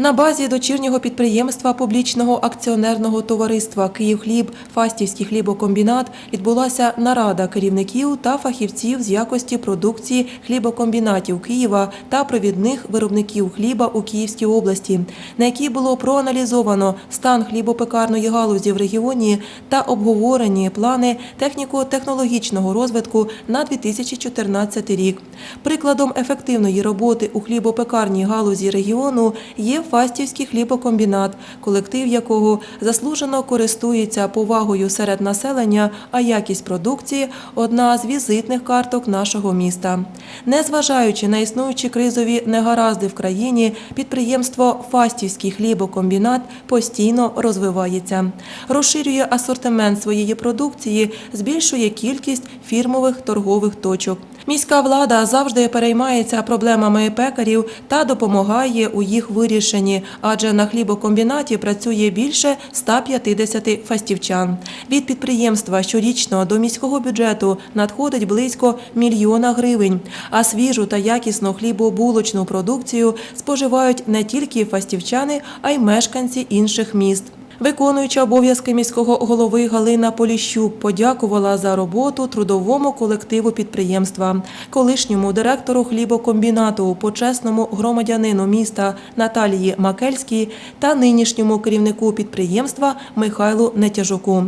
На базі дочірнього підприємства публічного акціонерного товариства «Київхліб» Фастівський хлібокомбінат відбулася нарада керівників та фахівців з якості продукції хлібокомбінатів Києва та провідних виробників хліба у Київській області, на якій було проаналізовано стан хлібопекарної галузі в регіоні та обговорені плани техніко-технологічного розвитку на 2014 рік. Прикладом ефективної роботи у хлібопекарній галузі регіону є Фастівський хлібокомбінат, колектив якого заслужено користується повагою серед населення, а якість продукції одна з візитних карток нашого міста. Незважаючи на існуючі кризові негаразди в країні, підприємство Фастівський хлібокомбінат постійно розвивається, розширює асортимент своєї продукції, збільшує кількість фірмових торгових точок. Міська влада завжди переймається проблемами пекарів та допомагає у їх вирішенні, адже на хлібокомбінаті працює більше 150 фастівчан. Від підприємства щорічно до міського бюджету надходить близько мільйона гривень, а свіжу та якісну хлібобулочну продукцію споживають не тільки фастівчани, а й мешканці інших міст. Виконуюча обов'язки міського голови Галина Поліщук подякувала за роботу трудовому колективу підприємства, колишньому директору хлібокомбінату, почесному громадянину міста Наталії Макельській та нинішньому керівнику підприємства Михайлу Нетяжуку.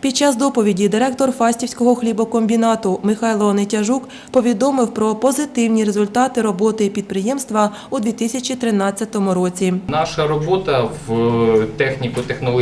Під час доповіді директор Фастівського хлібокомбінату Михайло Нетяжук повідомив про позитивні результати роботи підприємства у 2013 році. Наша робота в техніко-технологічному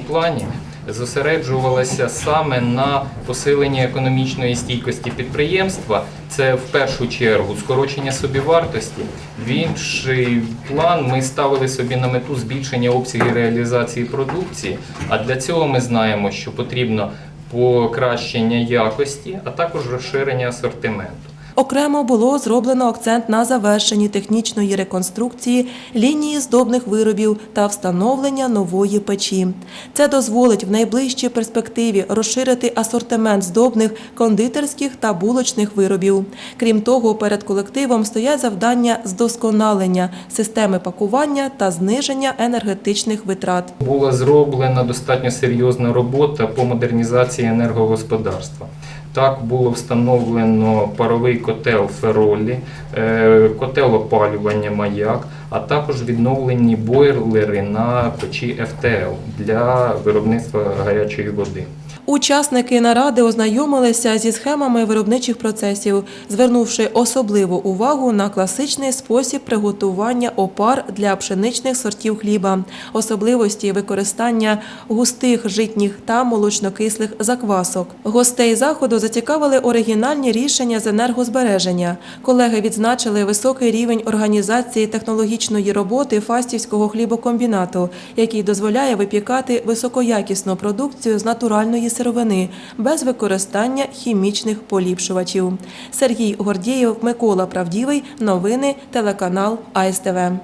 плані зосереджувалася саме на посиленні економічної стійкості підприємства. Це в першу чергу скорочення собівартості. В інший план ми ставили собі на мету збільшення обсягів реалізації продукції. А для цього ми знаємо, що потрібно покращення якості, а також розширення асортименту. Окремо було зроблено акцент на завершенні технічної реконструкції лінії здобних виробів та встановлення нової печі. Це дозволить в найближчій перспективі розширити асортимент здобних кондитерських та булочних виробів. Крім того, перед колективом стоять завдання здосконалення системи пакування та зниження енергетичних витрат. Була зроблена достатньо серйозна робота по модернізації енергогосподарства. Так було встановлено паровий котел Феролі, е, котел опалювання маяк, а також відновлені бойлери на печі ФТЛ для виробництва гарячої води. Учасники наради ознайомилися зі схемами виробничих процесів, звернувши особливу увагу на класичний спосіб приготування опар для пшеничних сортів хліба, особливості використання густих житніх та молочнокислих заквасок. Гостей заходу зацікавили оригінальні рішення з енергозбереження. Колеги відзначили високий рівень організації технологічної роботи Фастівського хлібокомбінату, який дозволяє випікати високоякісну продукцію з натуральної сировини без використання хімічних поліпшувачів. Сергій Гордієв, Микола Правдівий. Новини телеканал АСТВ.